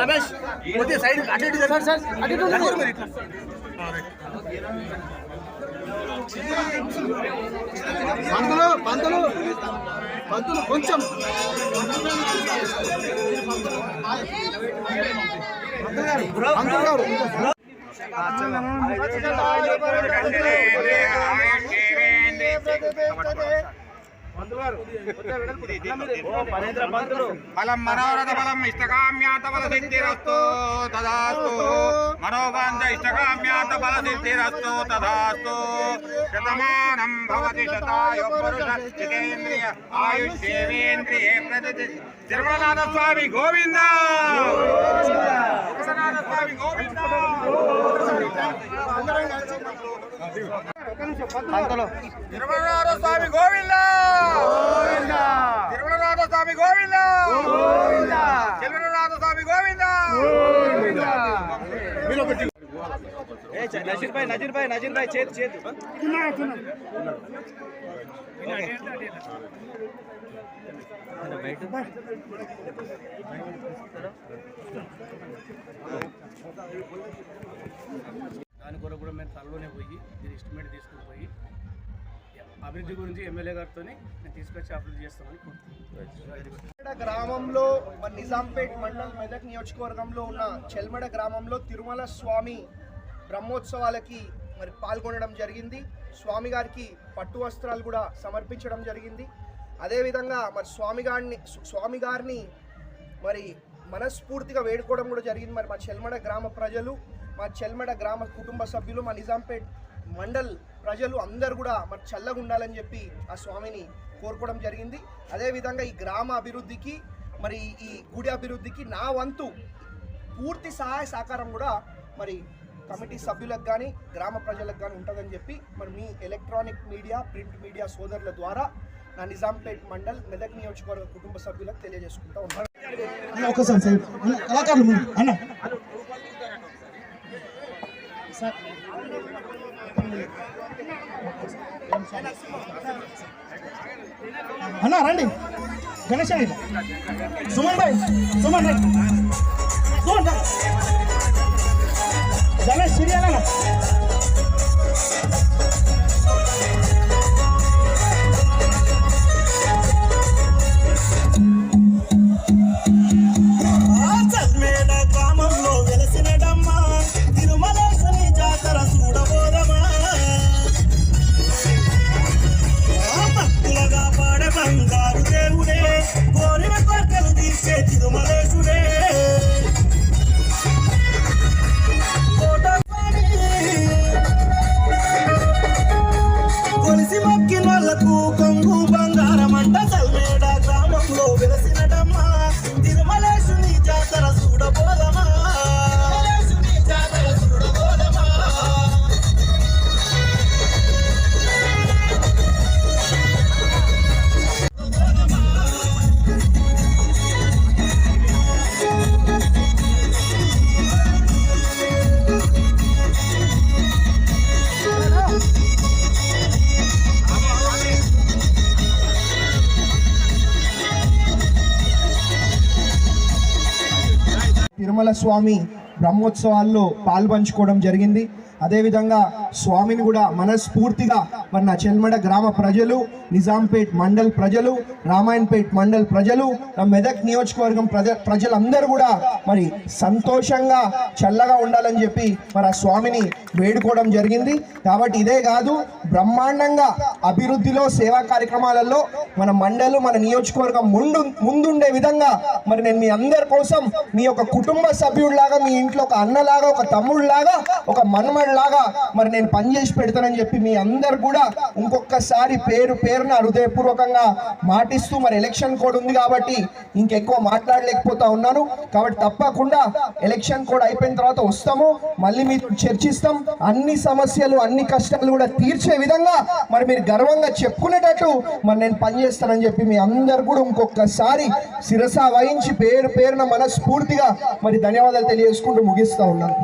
రమేష్ పోతే side sir పంతులు పంతులు. పంతులు కొంచెం. పంతులు గారు పంతులు గారు. బలం మనోరథ బలం ఇష్టకామ్యాత బల సిద్ధిరస్తు తదాస్తు. మనోవాంఛ ఇష్టకామ్యాత బల సిద్ధిరస్తు తదాస్తు. శతమానం భవతి శతాయు పురుష ఆయుష్యేంద్రియే ప్రతి తిరుమలనాథ స్వామి గోవింద! స్వామి గోవింద! తిరుమలనాథ స్వామి గోవింద! తిరుమలనాథ స్వామి గోవింద! తిరుమలనాథ స్వామి గోవింద! నజీర్ భాయ్ నజీర్ భాయ్ నజీర్ భాయ్ చేతి చేతి. కొరకు పోయి దీని ఎస్టిమేట్ తీసుకుని పోయి అభివృద్ధి గురించి ఎమ్మెల్యే గారితో నేను తీసుకొచ్చి అభివృద్ధి చేస్తామని కోరుతున్నాను. గ్రామంలో నిజాంపేట్ మండల్ మెదక్ నియోజకవర్గంలో ఉన్న చెల్మడ గ్రామంలో తిరుమల స్వామి బ్రహ్మోత్సవాలకి మరి పాల్గొనడం జరిగింది. స్వామి గారికి పట్టు వస్త్రాలు కూడా సమర్పించడం జరిగింది. అదేవిధంగా మరి స్వామి గారిని స్వామి గారిని మరి మనస్ఫూర్తిగా వేడుకోవడం కూడా జరిగింది. మరి మా చెల్మడ గ్రామ ప్రజలు మా చెల్మడ గ్రామ కుటుంబ సభ్యులు మా నిజాంపేట్ మండల్ ప్రజలు అందరు కూడా మరి చల్లగా ఉండాలని చెప్పి ఆ స్వామిని కోరుకోవడం జరిగింది. అదేవిధంగా ఈ గ్రామ అభివృద్ధికి మరి ఈ గుడి అభివృద్ధికి నా వంతు పూర్తి సహాయ సహకారం కూడా మరి కమిటీ సభ్యులకు కానీ గ్రామ ప్రజలకు కానీ ఉంటుందని చెప్పి మరి మీ ఎలక్ట్రానిక్ మీడియా ప్రింట్ మీడియా సోదరుల ద్వారా నా నిజాంపేట్ మండల్ మెదక్ నియోజకవర్గ కుటుంబ సభ్యులకు తెలియజేసుకుంటా ఉన్నాను అన్న ఒకసారి సైడ్ అన్న కళాకారులు ముందు అన్న సార్. అన్న రండి. గణేష్ అండి. సుమన్ భాయ్ సుమన్ రండి సుమన్ గణేష్ సిరియాలన్నా తిరుమల స్వామి బ్రహ్మోత్సవాల్లో పాల్పంచుకోవడం జరిగింది. అదేవిధంగా స్వామిని కూడా మనస్ఫూర్తిగా మన నా చెల్మడ గ్రామ ప్రజలు నిజాంపేట్ మండల్ ప్రజలు రామాయణపేట్ మండల్ ప్రజలు నా మెదక్ నియోజకవర్గం ప్రజ ప్రజలందరూ కూడా మరి సంతోషంగా చల్లగా ఉండాలని చెప్పి మరి ఆ స్వామిని వేడుకోవడం జరిగింది. కాబట్టి ఇదే కాదు బ్రహ్మాండంగా అభివృద్ధిలో సేవా కార్యక్రమాలలో మన మండలు మన నియోజకవర్గం ముందు ముందుండే విధంగా మరి నేను మీ అందరి కోసం మీ యొక్క కుటుంబ సభ్యుడిలాగా మీ ఇంట్లో ఒక అన్నలాగా ఒక తమ్ముడిలాగా ఒక మనమడిలాగా మరి నేను నేను పనిచేసి పెడతానని చెప్పి మీ అందరు కూడా ఇంకొకసారి పేరు పేరున హృదయపూర్వకంగా మాటిస్తూ మరి ఎలక్షన్ కోడ్ ఉంది కాబట్టి ఇంకెక్కువ మాట్లాడలేకపోతా ఉన్నాను. కాబట్టి తప్పకుండా ఎలక్షన్ కోడ్ అయిపోయిన తర్వాత వస్తాము. మళ్ళీ మీరు చర్చిస్తాం. అన్ని సమస్యలు అన్ని కష్టాలు కూడా తీర్చే విధంగా మరి మీరు గర్వంగా చెప్పుకునేటట్టు మరి నేను పనిచేస్తానని చెప్పి మీ అందరు కూడా ఇంకొకసారి శిరస వహించి పేరు పేరున మనస్ఫూర్తిగా మరి ధన్యవాదాలు తెలియజేసుకుంటూ ముగిస్తా ఉన్నాను.